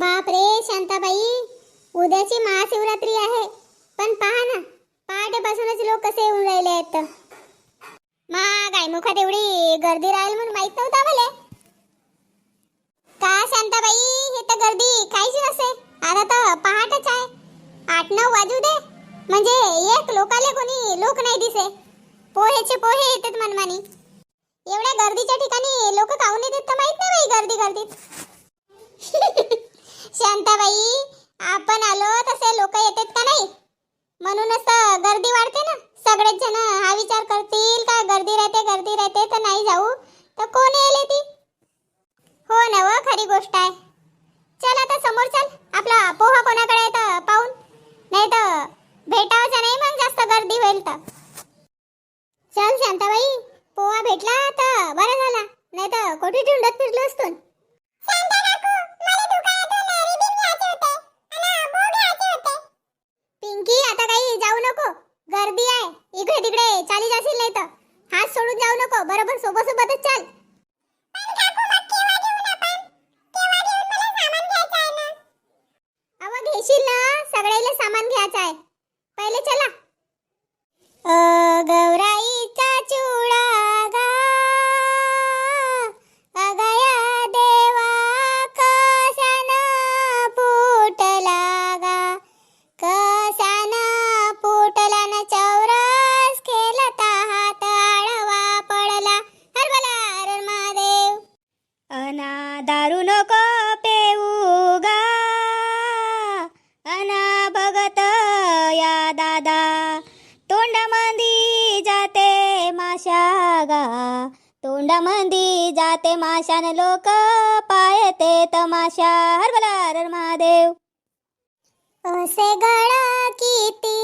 बाप रे शांताबाई उद्याची महाशिवरात्री आहे. पण पहा ना पहाटेपासूनच लोक कसे येऊन राहिले आहेत. मा गायमुखात एवढी गर्दी राहील म्हणून माहीत नव्हता मला का शांताबाई हे तर गर्दी काहीच नसे. आता तर पहाटच आहे. आठ नऊ वाजू दे. म्हणजे एक लोकाले कोणी लोक नाही दिसे. पोहेचे पोहे येतात मनमानी. एवढ्या गर्दीच्या ठिकाणी लोक काहून येतात तर माहीत नाही गर्दी गर्दीत. शांताबाई आपण आलो तसे लोक येतात का नाही? म्हणूनच तर गर्दी वाढते ना. सगळेच जण हा विचार करतील का गर्दी राहते गर्दी राहते तर नाही जाऊ. तर कोण येईल ती? हो ना व खरी गोष्ट आहे. चल आता समोर चल. आपला पोहा कोणाकडे आहे तर पाहून. नाही तर भेटावचा नाही मग जास्त गर्दी होईल तर. चल शांताबाई पोहा भेटला तर बरं झाला. नाही तर कोठे ढुंडत फिरलो असतो पिंकी आता काही जाऊ नको गर्दी आहे इकडे तिकडे चाली जाशील नाही तर. हात सोडून जाऊ नको. बरोबर? सोबत सोबतच चाल अव घेशील ना. सगळ्याला सामान घ्यायचं आहे. पहिले चला. गौरा अना दारू नको पेऊ गा. अना भगत या दादा तोंडामंदी जाते माशा गा. तोंडामंदी जाते माशान लोक पायते तमाशा हरबला हर महादेव असे गळा किती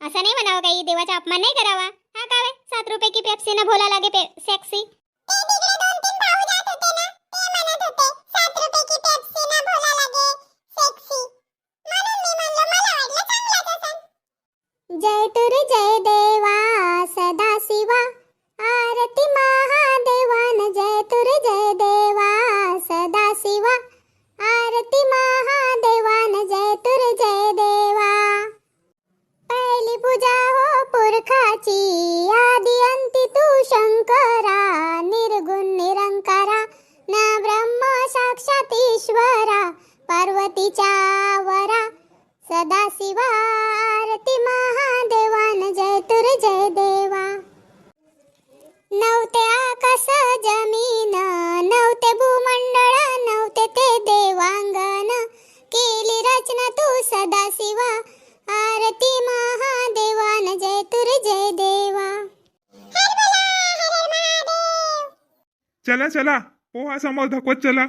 असं नाही म्हणावं काही देवाचा अपमान नाही करावा. हा का वे? सात रुपये की पेप्सी न भोला लागे पे सेक्सी जय तुर जय देवा सदा शिवा. आरती महादेवान जय तुर जय देवा सदा शिवा. आरती महादेवान नवते आकाश जमीन नवते भूमंडळ नवते ते देवांगण. केली रचना तू सदा शिवा आरती महादेवान जय तुर जय देवा. चला चला पोहा समोर धकवत चला.